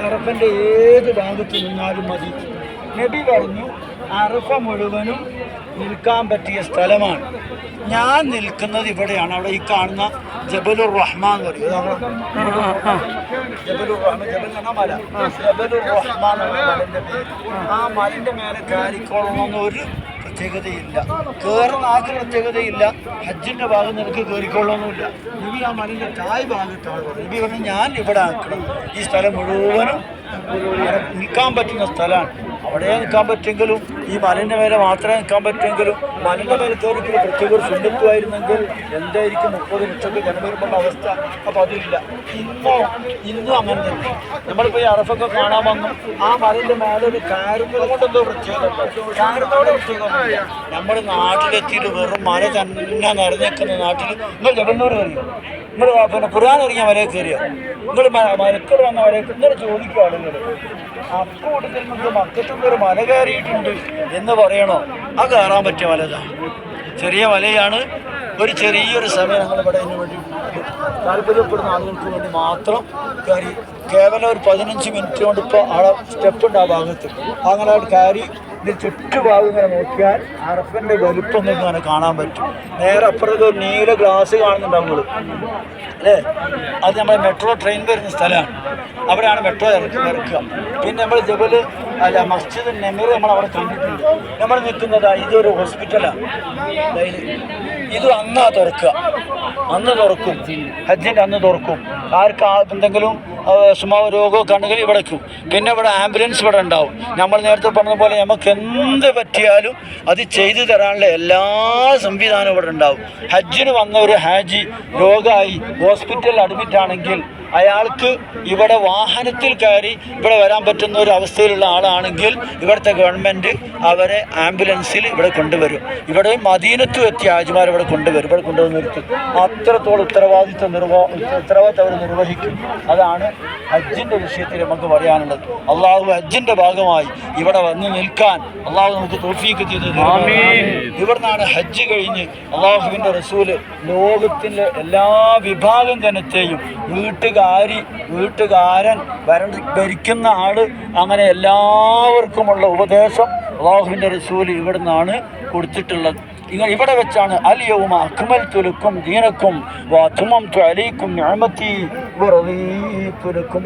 അറഫന്റെ ഏത് ഭാഗത്ത് നിന്നാലും മതി. നബി പറഞ്ഞു അറഫ മുഴുവനും നിൽക്കാൻ പറ്റിയ സ്ഥലമാണ്. ഞാൻ നിൽക്കുന്നത് ഇവിടെയാണ്. അവിടെ ഈ കാണുന്ന ജബലുർ റഹ്മാൻ എന്ന് പറയും ജബലുർ റഹ്മാൻ ജബലുർ റഹ്മാൻ ആ മലിന്റെ മേലെ കാലിക്കോളണമെന്ന് ഒരു പ്രത്യേകതയില്ല. കയറുന്ന ആൾക്ക് പ്രത്യേകതയില്ല. ഹജ്ജിന്റെ ഭാഗം നിനക്ക് കയറിക്കൊള്ളണമെന്നില്ല നബി ആ മലിന്റെ തായ് ഭാഗത്താണ് നബി പറഞ്ഞു ഞാൻ ഇവിടെ ആക്കണം. ഈ സ്ഥലം മുഴുവനും നിൽക്കാൻ പറ്റുന്ന സ്ഥലമാണ്. അവിടെ നിൽക്കാൻ പറ്റുമെങ്കിലും ഈ മലിന്റെ മേലെ മാത്രമേ നിൽക്കാൻ പറ്റുമെങ്കിലും മലിന്റെ മേലെ തോന്നിക്കുന്ന പ്രത്യേക ഒരു സുന്ദരത്വമായിരുന്നെങ്കിൽ എന്തായിരിക്കും മുപ്പത് ലക്ഷത്തിൽ ജനം അവസ്ഥ? അപ്പോൾ അതില്ല. ഇന്നോ ഇന്നും അങ്ങനെ തന്നെ. നമ്മളിപ്പോൾ ഈ അറഫൊക്കെ കാണാൻ വന്നു. ആ മലിന്റെ മേലെ ഒരു കാരുന്നത് കൊണ്ടെന്തോ പ്രത്യേകത? കയറുന്നതോടെ പ്രത്യേകത നമ്മുടെ നാട്ടിലെത്തിയിട്ട് വെറും മല തന്നെ നിറഞ്ഞേക്കുന്ന നാട്ടിൽ നിങ്ങൾ ജഗന്നൂർ കയറിയോ? നിങ്ങൾ പിന്നെ ഖുർആൻ ഇറങ്ങിയ മലയിൽ കയറിയോ? നിങ്ങൾ മലക്കൾ വന്ന വരെ നിങ്ങൾ ചോദിക്കും ആളുകൾ അക്കൂട്ടത്തിൽ നമുക്ക് മക്കത്തുനിന്ന് ഒരു മല കയറിയിട്ടുണ്ട് എന്ന് പറയണോ? ആ കയറാൻ പറ്റിയ മലതാണ് ചെറിയ മലയാണ്. ഒരു ചെറിയൊരു സമയം ഞങ്ങൾ ഇവിടെ അതിന് വേണ്ടി താല്പര്യപ്പെടുന്ന ആളുകൾക്ക് വേണ്ടി മാത്രം കയറി. കേവലം ഒരു പതിനഞ്ച് മിനിറ്റ് കൊണ്ട് ഇപ്പോൾ സ്റ്റെപ്പ് ഉണ്ട് ആ ഭാഗത്ത്. അങ്ങനെ അവിടെ കയറി ഇതിന് ചുറ്റുഭാഗം ഇങ്ങനെ നോക്കിയാൽ അറഫിന്റെ വലുപ്പം ഇങ്ങനെ കാണാൻ പറ്റും. നേരെ അപ്പുറത്ത് ഒരു നീല ഗ്ലാസ് കാണുന്നുണ്ടാവും നമ്മൾ അല്ലേ? അത് നമ്മുടെ മെട്രോ ട്രെയിൻ വരുന്ന സ്ഥലമാണ്. അവിടെയാണ് മെട്രോ ഇറക്കി ഇറക്കുക. പിന്നെ നമ്മൾ ജബൽ അല്ല മസ്ജിദ് നെമിർ നമ്മൾ അവിടെ കണ്ടിട്ടുണ്ട്. നമ്മൾ നിൽക്കുന്നത് ഇതൊരു ഹോസ്പിറ്റലാണ് ഇത് അന്നാ തുറക്കുക. അന്ന് തുറക്കും. ഹജ്ജിന്റെ അന്ന് തുറക്കും. ആർക്ക് എന്തെങ്കിലും വിഷമോ രോഗമോ കണ്ണുകൾ ഇവിടെ പിന്നെ ഇവിടെ ആംബുലൻസ് ഇവിടെ ഉണ്ടാവും. നമ്മൾ നേരത്തെ പറഞ്ഞ പോലെ നമുക്ക് എന്ത് പറ്റിയാലും അത് ചെയ്തു തരാനുള്ള എല്ലാ സംവിധാനവും ഇവിടെ ഉണ്ടാവും. ഹജ്ജിന് വന്ന ഒരു ഹാജി രോഗമായി ഹോസ്പിറ്റലിൽ അഡ്മിറ്റ് ആണെങ്കിൽ അയാൾക്ക് ഇവിടെ വാഹനത്തിൽ കയറി ഇവിടെ വരാൻ പറ്റുന്ന ഒരു അവസ്ഥയിലുള്ള ആളാണെങ്കിൽ ഇവിടുത്തെ ഗവൺമെന്റ് അവരെ ആംബുലൻസിൽ ഇവിടെ കൊണ്ടുവരും. ഇവിടെ മദീനത്തും എത്തിയ ആജുമാർ ഇവിടെ കൊണ്ടുവരും. ഇവിടെ കൊണ്ടുവന്ന് നിർത്തും. അത്രത്തോളം ഉത്തരവാദിത്വം നിർവ ഉത്തരവാദിത്വം അവർ നിർവഹിക്കും. അതാണ് ഹജ്ജിന്റെ വിഷയത്തിൽ നമുക്ക് പറയാനുള്ളത്. അള്ളാഹു ഹജ്ജിന്റെ ഭാഗമായി ഇവിടെ വന്ന് നിൽക്കാൻ അള്ളാഹു നമുക്ക് തോഫീക്ക് ചെയ്ത് ഇവിടുന്നാണ് ഹജ്ജ് കഴിഞ്ഞ് അള്ളാഹുവിന്റെ റസൂൽ ലോകത്തിന്റെ എല്ലാ വിഭാഗം ജനത്തെയും വീട്ടുകാരി വീട്ടുകാരൻ വര ഭരിക്കുന്ന ആൾ അങ്ങനെ എല്ലാവർക്കുമുള്ള ഉപദേശം അള്ളാഹുവിന്റെ റസൂൽ നിന്നാണ് കൊടുത്തിട്ടുള്ളത്. ഇങ്ങനെ ഇവിടെ വെച്ചാണ് അലിയവും അക്മൽ തുലുക്കും ദീനക്കും വാത്തുമം അലൈക്കും ഞാമത്തി തുലുക്കും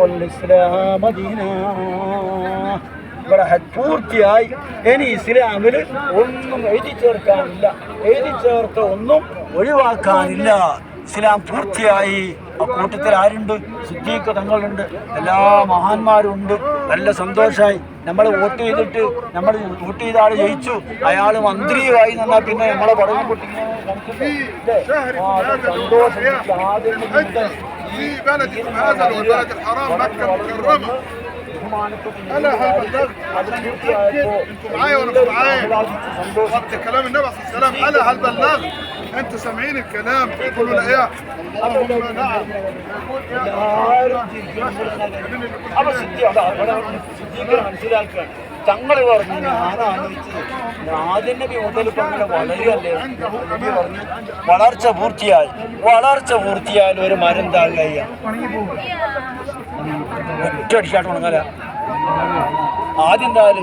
ഇവിടെ പൂർത്തിയായി. ഇനി ഇസ്ലാമിൽ ഒന്നും എഴുതി ചേർക്കാനില്ല. എഴുതി ചേർത്ത ഒന്നും ഒഴിവാക്കാനില്ല. ഇസ്ലാം പൂർത്തിയായി. ആ കൂട്ടത്തിൽ ആരുണ്ട് സിദ്ദീഖ് തങ്ങളുണ്ട് എല്ലാ മഹാന്മാരും ഉണ്ട് നല്ല സന്തോഷമായി നമ്മൾ വോട്ട് ചെയ്തിട്ട് നമ്മൾ വോട്ട് ചെയ്ത ആൾ ജയിച്ചു അയാൾ മന്ത്രിയുമായി നിന്നാൽ പിന്നെ നമ്മളെ പടവും പൊട്ടിങ്ങനെ സന്തോഷം ആദ്യം في بلدكم هذا والبلد الحرام مكة المكرمة ألا هذا البلد انتم معايا ولا مش معايا؟ وقت كلام النبي صلى الله عليه وسلم ألا هل بلغ؟ أنتوا سامعين الكلام تقولوا لا إيه؟ اللهم نعم അപ്പൊ സിദ്ധിയാണ് അവിടെ സിദ്ധിക്ക് മനസ്സിലാക്കുകയാണ് തങ്ങൾ പറഞ്ഞു ഞാൻ വളർച്ച പൂർത്തിയായി വളർച്ച പൂർത്തിയായാലും ഒരു മരം താഴെ ഒറ്റ അടിച്ചാട്ട് ഉണങ്ങല ആദ്യം താൽ